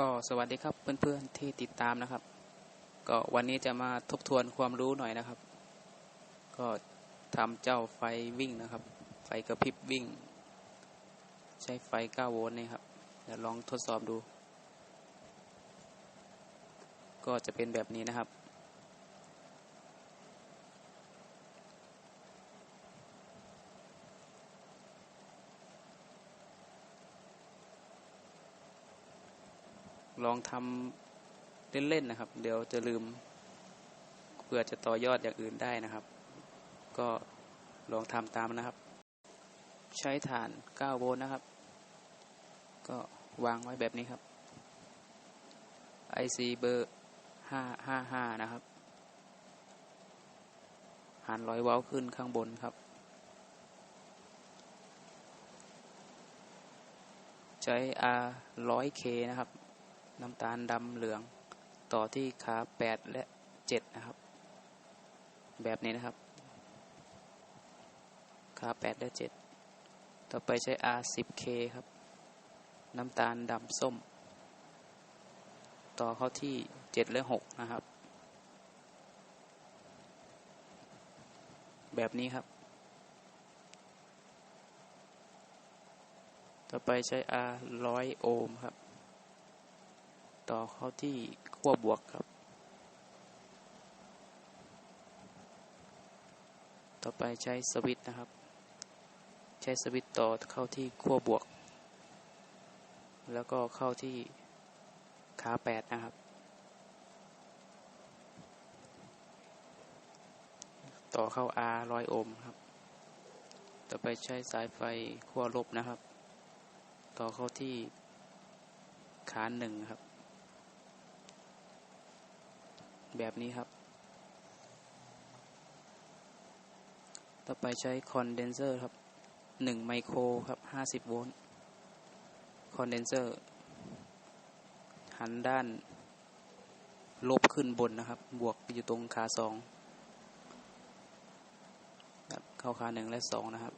ก็สวัสดีครับเพื่อนๆที่ติดตามนะครับ ก็วันนี้จะมาทบทวนความรู้หน่อยนะครับ ก็ทำเจ้าไฟวิ่งนะครับ ไฟกระพริบวิ่ง ใช้ไฟ 9 โวลต์นี่ครับเดี๋ยวลองทดสอบดู ก็จะเป็นแบบนี้นะครับ ลองทำเล่นๆนะครับ เดี๋ยวจะลืมเพื่อจะต่อยอดอย่างอื่นได้นะครับ ก็ลองทำตามนะครับ ใช้ฐาน 9 โวลต์นะครับ ก็วางไว้แบบนี้ครับ IC เบอร์ 555 นะครับ หันร้อยเว้าขึ้นข้างบนครับ ใช้ R 100K นะครับ น้ำตาลดำเหลือง ต่อที่ขาแปดและเจ็ดนะครับ แบบนี้นะครับ ขาแปดและเจ็ดต่อไปใช้ R 10K ครับ น้ำตาลดำส้ม ต่อเข้าที่เจ็ดและหกนะครับ แบบนี้ครับ ต่อไปใช้ R 100 โอห์มครับ ต่อเข้าที่ขั้วบวกครับ ต่อไปใช้สวิตช์นะครับ ใช้สวิตช์ต่อเข้าที่ขั้วบวก แล้วก็เข้าที่ขาแปดนะครับ ต่อเข้า R ร้อยโอห์มครับ ต่อไปใช้สายไฟขั้วลบนะครับ ต่อเข้าที่ขาหนึ่งครับ แบบนี้ครับ ต่อไปใช้คอนเดนเซอร์ครับหนึ่งไมโครครับห้าสิบโวลต์คอนเดนเซอร์ หันด้าน ลบขึ้นบนนะครับ บวกอยู่ตรงขาสองเข้าขาหนึ่งและสองนะครับ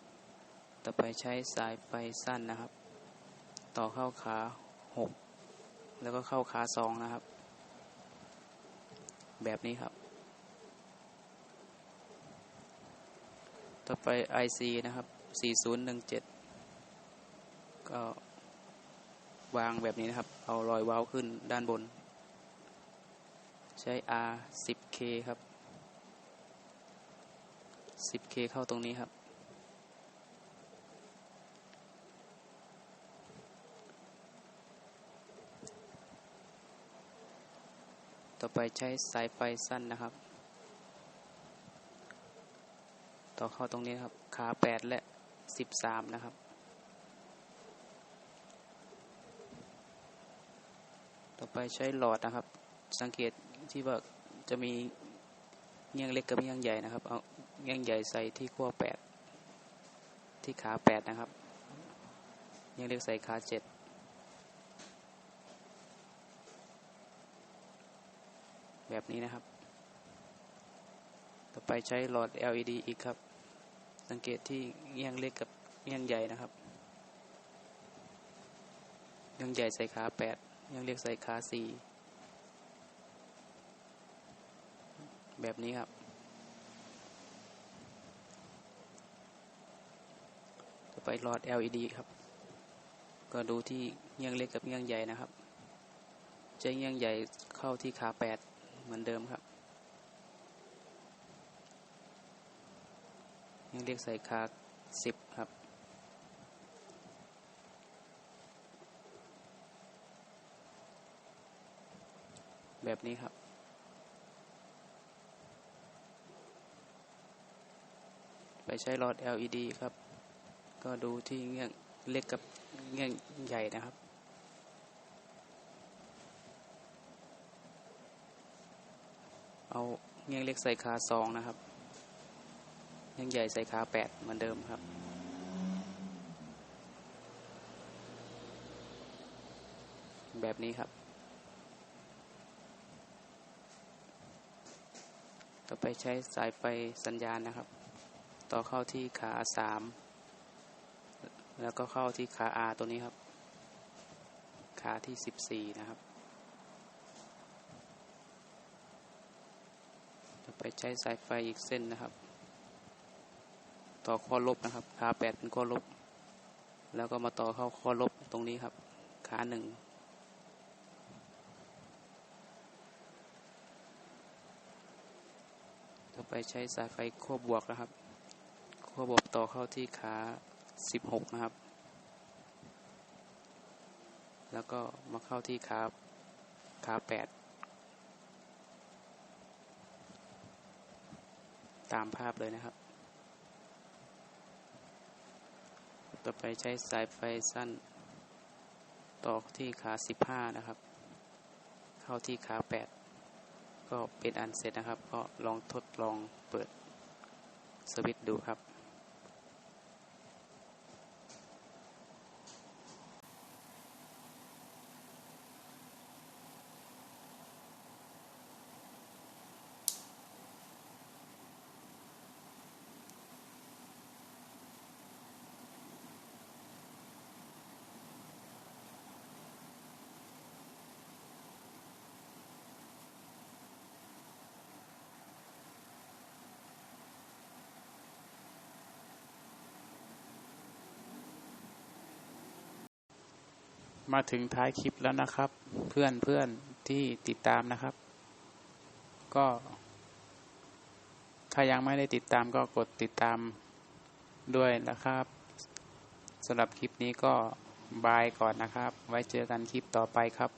ต่อไปใช้สายไฟสั้นนะครับ ต่อเข้าขาหกแล้วก็เข้าขาสองนะครับ แบบนี้ครับ ต่อไป IC นะครับ 4017 ก็วางแบบนี้นะครับ เอารอยว้าวขึ้นด้านบน ใช้ R 10K ครับ 10K เข้าตรงนี้ครับ ต่อไปใช้สายไฟสั้นนะครับ ต่อเข้าตรงนี้ครับ ขาแปดและสิบสามนะครับ ต่อไปใช้หลอดนะครับ สังเกตที่ว่าจะมีเงี้ยงเล็กกับเงี้ยงใหญ่นะครับ เอาเงี้ยงใหญ่ใส่ที่ขั้วแปดที่ขาแปดนะครับ เงี้ยงเล็กใส่ขาเจ็ด แบบนี้นะครับ ต่อไปใช้หลอด LED อีกครับ สังเกตที่เงี้ยงเล็กกับเงี้ยงใหญ่นะครับเงี้ยงใหญ่ใส่ขาแปดเงี้ยงเล็กใส่ขาสี่แบบนี้ครับ ต่อไปหลอด LED ครับ ก็ดูที่เงี้ยงเล็กกับเงี้ยงใหญ่นะครับใช้เงี้ยงใหญ่เข้าที่ขาแปด เหมือนเดิมครับ ยังเรียกใส่คาสิบครับแบบนี้ครับ ไปใช้หลอด LED ครับ ก็ดูที่เงี้ยงเล็กกับเงี้ยงใหญ่นะครับ เอาเงี้ยงเล็กใส่ขาสองนะครับเงี้ยงใหญ่ใส่ขาแปดเหมือนเดิมครับ แบบนี้ครับ ต่อไปใช้สายไฟสัญญาณนะครับ ต่อเข้าที่ขาสามแล้วก็เข้าที่ขา R ตัวนี้ครับ ขาที่สิบสี่นะครับ จะ ไปใช้สายไฟอีกเส้นนะครับ ต่อข้อลบนะครับ ขาแปดเป็นข้อลบ แล้วก็มาต่อเข้าข้อลบตรงนี้ครับ ขาหนึ่งจะไปใช้สายไฟขั้วบวกนะครับขั้วบวกต่อเข้าที่ขาสิบหกนะครับ แล้วก็มาเข้าที่ขาขาแปด ตามภาพเลยนะครับ ต่อไปใช้สายไฟสั้นต่อที่ขา 15 นะครับ เข้าที่ขา 8 ก็เป็นอันเสร็จนะครับ ก็ลองทดลองเปิดสวิตช์ดูครับ มาถึงท้ายคลิปแล้วนะครับ เพื่อนเพื่อนที่ติดตามนะครับ ก็ ถ้ายังไม่ได้ติดตามก็กดติดตามด้วยนะครับสำหรับคลิปนี้ก็บายก่อนนะครับ ไว้เจอกันคลิปต่อไปครับ